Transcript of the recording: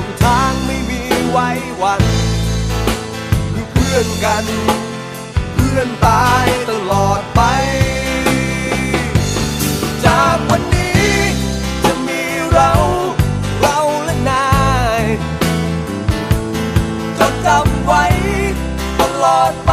รวมทางไม่มีไว้วันคือเพื่อนกัน เพื่อนตายตลอดไป จากวันนี้จะมีเรา เราและนายจดจำไว้ตลอดไป